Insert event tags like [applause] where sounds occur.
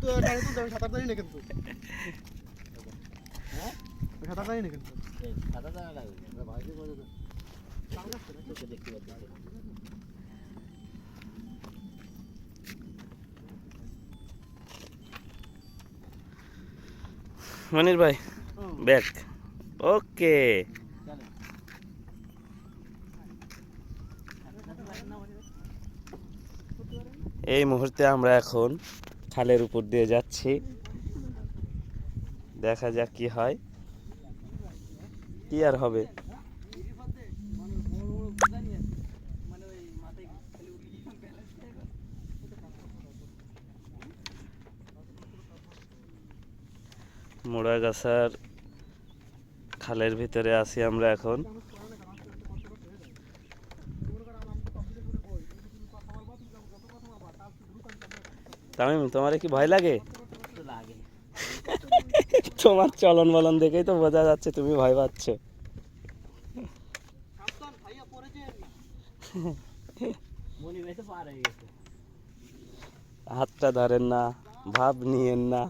তো টানে তুলতে হবে সাঁতার জানি না কিন্তু। হ্যাঁ? সাঁতার জানি না কিন্তু। সাদা দানা লাগবে ভাই যে বলে দাও। লোকে দেখতে পাচ্ছে মনির ভাই ব্যাক ওকে। এই মুহূর্তে আমরা এখন খালের উপর দিয়ে যাচ্ছি। দেখা যাক কি হয়। কি আর হবে? মোড়াগাছার খালের ভিতরে আছি আমরা এখন। তামিম তোমার কি ভয় লাগে? [laughs] তোমার চলন বলন দেখেই তো বোঝা যাচ্ছে তুমি ভয় পাচ্ছ। হাতটা ধরেন না ভাব নিয়েন না।